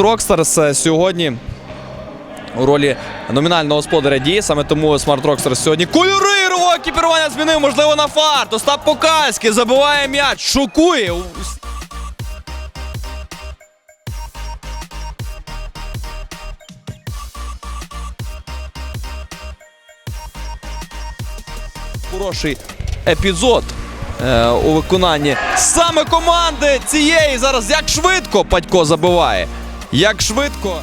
Smart Rockstars сьогодні у ролі номінального господаря дії. Саме тому Smart Rockstars сьогодні кольори ігрового екіпірування змінив, можливо, на фарт. Остап Покальський забиває м'яч, шокує. Хороший епізод е, у виконанні саме команди цієї. Зараз як швидко Падько забиває. Як швидко.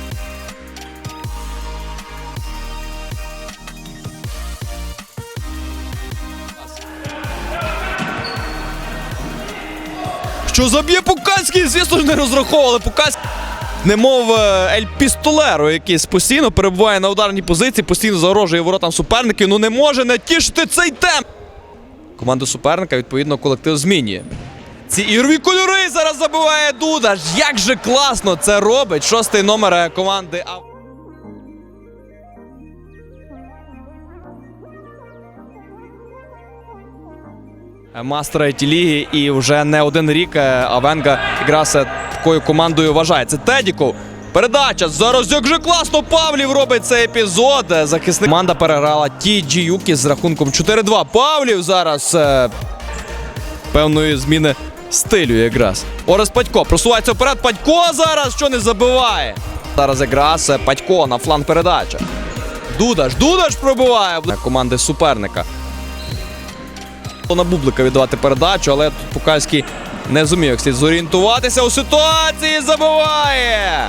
Що заб'є Пукальський? Звісно ж, не розраховували. Пукальський, немов е, Ель Пістолеро, якийсь постійно перебуває на ударній позиції, постійно загрожує воротам суперників. Ну не може не тішити цей темп. Команда суперника, відповідно, колектив змінює. Ці ігрові кольори зараз забиває Дуда. Ж Як же класно це робить. Шостий номер е, команди. Е, Мастера ліги і вже не один рік е, Авенга якраз такою командою вважається. Тедіков. Передача. Зараз як же класно Павлів робить цей епізод. Захисник команда переграла ті Юкі з рахунком 4-2. Павлів зараз певної зміни стилю якраз. Орес Падько просувається вперед. Падько зараз що не забиває. Зараз якраз е, Падько на фланг передача. Дудаш, Дудаш пробиває команди суперника. На Бублика віддавати передачу, але тут Пукальський не зумів як слід зорієнтуватися у ситуації. Забиває!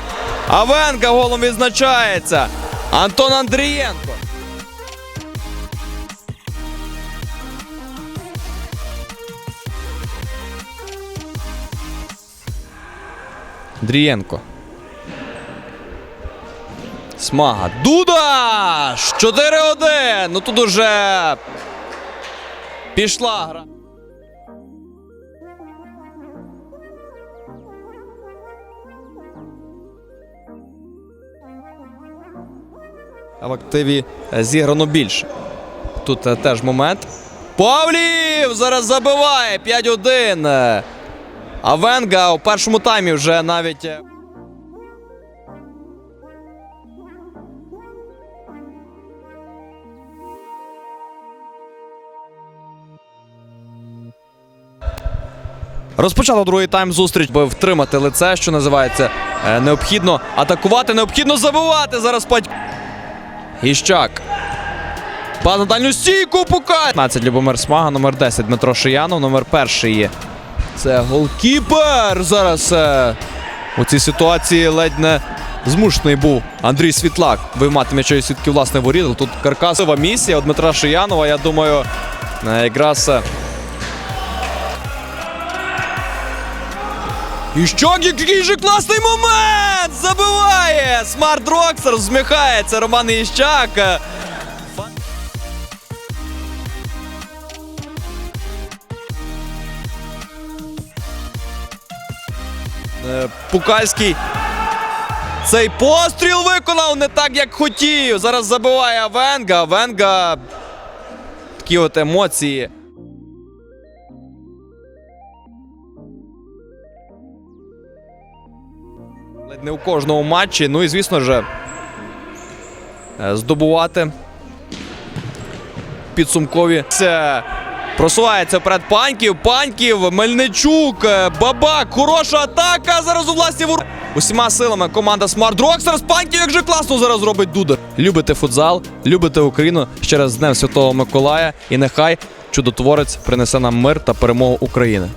Авенка голом відзначається. Антон Андрієнко. Андрієнко. Смага. Дудаш! 4-1. Ну тут уже пішла гра. В активі е, зіграно більше. Тут е, теж момент. Павлів зараз забиває 5-1. А Венга у першому таймі вже навіть. е, Розпочато другий тайм зустріч, би втримати лице, що називається. Е, необхідно атакувати, необхідно забивати. Зараз пать. Гіщак. Пан на дальню стійку пукає. 15 Любомир Смага, номер 10 Дмитро Шиянов, номер перший. Це голкіпер. Зараз е, у цій ситуації ледь не змушений був Андрій Світлак виймати м'ячої сітки власне воріт. Тут каркасова місія у Дмитра Шиянова. Я думаю, е, якраз. е, І що, який же класний момент! Забиває! Смарт Роксер зміхається Роман Іщак. Пукальський цей постріл виконав не так, як хотів. Зараз забиває Венга. Венга. Такі от емоції. Ледь не у кожному матчі. Ну і звісно ж, е, здобувати підсумкові. Це просувається вперед Паньків. Паньків, Мельничук, е, Бабак. Хороша атака. Зараз у власні вур. Усіма силами команда Smart Rockstars. Паньків як же класно зараз робить Дудар. Любите футзал, любите Україну. Ще раз з Днем Святого Миколая. І нехай чудотворець принесе нам мир та перемогу України.